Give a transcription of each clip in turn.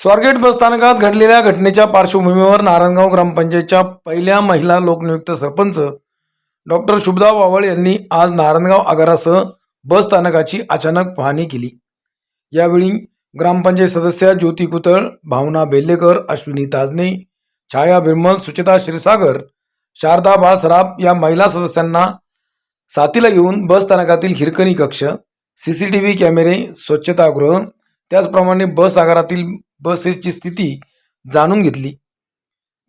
स्वारगेट बसस्थानकात घडलेल्या घटनेच्या पार्श्वभूमीवर नारायणगाव ग्रामपंचायतच्या पहिल्या महिला लोकनियुक्त सरपंच डॉक्टर शुभदा वावळ यांनी आज नारायणगाव आगारासह बसस्थानकाची अचानक पाहणी केली. यावेळी ग्रामपंचायत सदस्या ज्योती कुतळ भावना बेल्लेकर अश्विनी ताजने छाया बिरमल सुचिता क्षीरसागर शारदा बासराप या महिला सदस्यांना साथीला घेऊन बसस्थानकातील हिरकणी कक्ष सी सी टी व्ही कॅमेरे स्वच्छतागृह त्याचप्रमाणे बस आगारातील बसेसची स्थिती जाणून घेतली.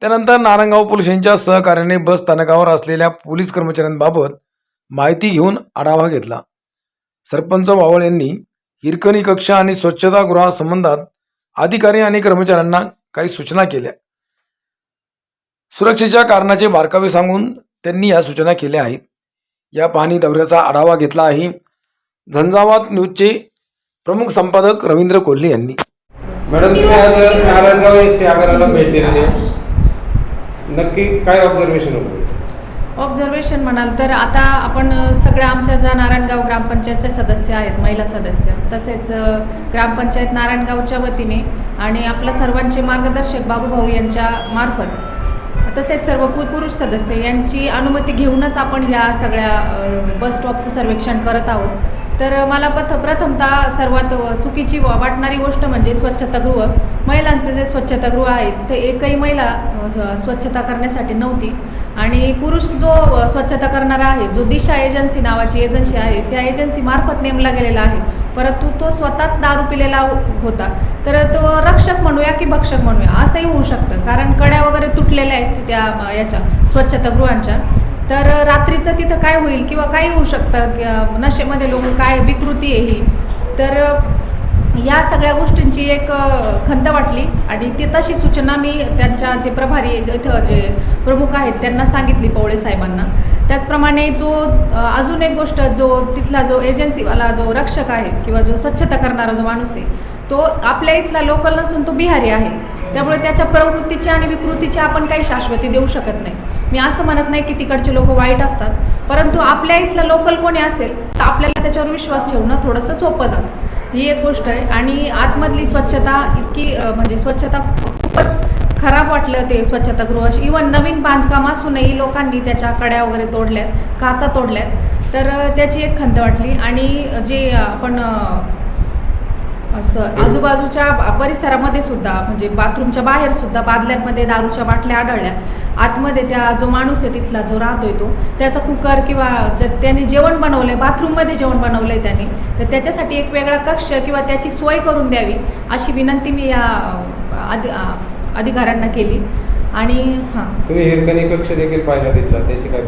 त्यानंतर नारायणगाव पोलिसांच्या सहकार्याने बस स्थानकावर असलेल्या पोलीस कर्मचाऱ्यांबाबत माहिती घेऊन आढावा घेतला. सरपंच वावळ यांनी हिरकणी कक्ष आणि स्वच्छतागृहासंबंधात अधिकारी आणि कर्मचाऱ्यांना काही सूचना केल्या. सुरक्षेच्या कारणाचे बारकावे सांगून त्यांनी या सूचना केल्या आहेत. या पाहणी दौऱ्याचा आढावा घेतला आहे. झंझावात न्यूजचे प्रमुख संपादक रवींद्र कोल्हे यांनी. मॅडम तुम्ही आज नारायणगाव एस टी आगाराला भेट दिलेली आहे नक्की काय ऑब्झर्वेशन होतं? ऑब्झर्वेशन म्हणाल तर आता आपण अ, सगळ्या आमच्या ज्या नारायणगाव ग्रामपंचायतचे सदस्य आहेत महिला सदस्य तसेच अ, ग्रामपंचायत नारायणगावच्या वतीने आणि आपल्या सर्वांचे मार्गदर्शक बाबूभाऊ यांच्या मार्फत तसेच सर्व पु- पुरुष सदस्य यांची अनुमती घेऊनच आपण ह्या सगळ्या अ, बस स्टॉपचं सर्वेक्षण करत आहोत. तर मला पथ प्रथमतः सर्वात चुकीची वा- वाटणारी गोष्ट म्हणजे स्वच्छतागृह. महिलांचे जे स्वच्छतागृह आहे तिथे एकही महिला स्वच्छता करण्यासाठी नव्हती. आणि पुरुष जो स्वच्छता करणारा आहे जो दिशा एजन्सी नावाची एजन्सी आहे त्या एजन्सीमार्फत नेमला गेलेला आहे. परंतु तो स्वतःच दारू पिलेला हो-, होता. तर तो रक्षक म्हणूया की भक्षक म्हणूया असंही होऊ शकतं. कारण कड्या वगैरे तुटलेल्या आहेत त्या याच्या स्वच्छतागृहांच्या. तर रात्रीचं तिथं काय होईल किंवा काय होऊ शकतं? नशेमध्ये लोक काय विकृती आहे ही? तर या सगळ्या गोष्टींची एक खंत वाटली. आणि ती तशी सूचना मी त्यांच्या जे प्रभारी इथं जे प्रमुख आहेत त्यांना सांगितली पवळे साहेबांना. त्याचप्रमाणे जो अजून एक गोष्ट जो तिथला जो एजन्सीवाला जो रक्षक आहे किंवा जो स्वच्छता करणारा जो माणूस आहे तो आपल्या इथला लोकल नसून तो बिहारी आहे. त्यामुळे त्याच्या प्रवृत्तीची आणि विकृतीची आपण काही शाश्वती देऊ शकत नाही. मी असं म्हणत नाही की तिकडचे लोक वाईट असतात परंतु आपल्या इथलं लोकल कोणी असेल तर आपल्याला त्याच्यावर विश्वास ठेवणं थोडंसं सोपं जातं. ही एक गोष्ट आहे. आणि आतमधली स्वच्छता इतकी म्हणजे स्वच्छता खूपच खराब वाटलं ते स्वच्छतागृह. इवन नवीन बांधकाम असूनही लोकांनी त्याच्या कड्या वगैरे तोडल्यात काचा तोडल्यात. तर त्याची एक खंत वाटली. आणि जे आपण असं आजूबाजूच्या परिसरामध्ये सुद्धा म्हणजे बाथरूमच्या बाहेर सुद्धा बादल्यांमध्ये दारूच्या बाटल्या आढळल्या. आतमध्ये त्या जो माणूस आहे तिथला जो राहतोय तो त्याचा कुकर किंवा त्याने जेवण बनवलंय बाथरूममध्ये जेवण बनवलंय त्याने तर त्याच्यासाठी एक वेगळा कक्ष किंवा त्याची सोय करून द्यावी अशी विनंती मी या अधि अधिकाऱ्यांना केली. आणि हां. तुम्ही हिरकणी कक्ष देखील पाहिला तिथला त्याची काय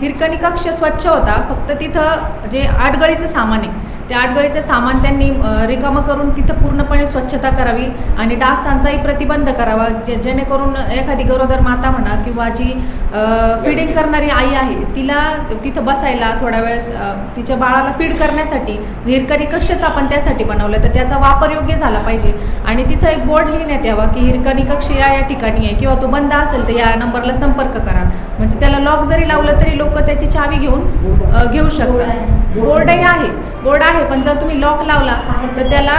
हिरकणी कक्ष स्वच्छ होता फक्त तिथं जे आडगळीचं सामान आहे त्या आडगळीचं सामान त्यांनी रिकामं करून तिथं पूर्णपणे स्वच्छता करावी आणि डासांचाही प्रतिबंध करावा जे जेणेकरून एखादी गरोदर माता म्हणा किंवा जी फिडिंग करणारी आई आहे तिला तिथं बसायला थोडा वेळ तिच्या बाळाला फीड करण्यासाठी हिरकणी कक्षच आपण त्यासाठी बनवलं तर त्याचा वापर योग्य झाला पाहिजे. आणि तिथं एक बोर्ड लिहिण्यात यावा की हिरकणी कक्ष या या ठिकाणी आहे किंवा तो बंद असेल तर या नंबरला संपर्क करा. म्हणजे त्याला लॉक जरी लावलं तरी लोक त्याची चावी घेऊन घेऊ शकतात. बोर्डही आहे. बोर्ड आहे पण जर तुम्ही लॉक लावला तर त्याला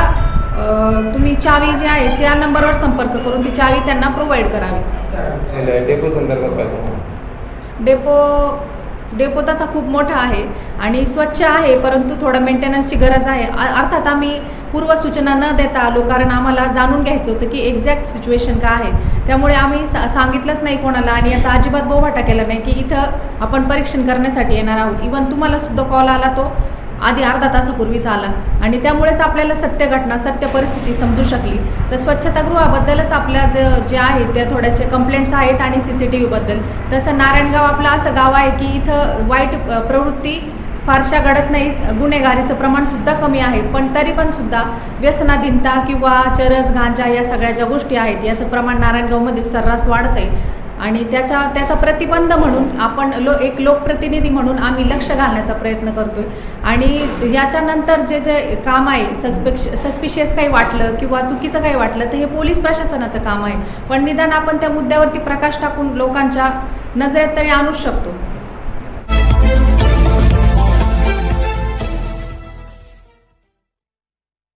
तुम्ही चावी जी आहे त्या नंबरवर संपर्क करून ती चावी त्यांना प्रोव्हाइड करावी. डेपो संदर्भात? डेपो डेपो तसा खूप मोठा आहे आणि स्वच्छ आहे परंतु थोडं मेंटेनन्सची गरज आहे. अर्थात आम्ही पूर्वसूचना न देता आलो कारण आम्हाला जाणून घ्यायचं होतं की एक्झॅक्ट सिच्युएशन काय आहे. त्यामुळे आम्ही सा सांगितलंच नाही कोणाला आणि याचा अजिबात बोवाटा केला नाही की इथं आपण परीक्षण करण्यासाठी येणार आहोत. इवन तुम्हाला सुद्धा कॉल आला तो आधी अर्धा तासापूर्वीच आला. आणि त्यामुळेच आपल्याला सत्य घटना सत्य परिस्थिती समजू शकली. तर स्वच्छतागृहाबद्दलच आपल्या जे जे आहेत त्या थोड्याशा कंप्लेंट्स आहेत आणि सी सी टी व्हीबद्दल तसं नारायणगाव आपलं असं गाव आहे की इथं वाईट प्रवृत्ती फारशा घडत नाहीत. गुन्हेगारीचं प्रमाणसुद्धा कमी आहे. पण तरी पण सुद्धा व्यसनाधीनता किंवा चरस गांजा या सगळ्या ज्या गोष्टी आहेत याचं प्रमाण नारायणगावमध्ये सर्रास वाढतं आहे आणि त्याच्या त्याचा प्रतिबंध म्हणून आपण लो एक लोकप्रतिनिधी म्हणून आम्ही लक्ष घालण्याचा प्रयत्न करतोय. आणि याच्यानंतर जे जे काम आहे सस्पेक्श सस्पिशियस काही वाटलं किंवा चुकीचं काही वाटलं तर हे पोलीस प्रशासनाचं काम आहे. पण निदान आपण त्या मुद्द्यावरती प्रकाश टाकून लोकांच्या नजरेत तरी आणूच शकतो.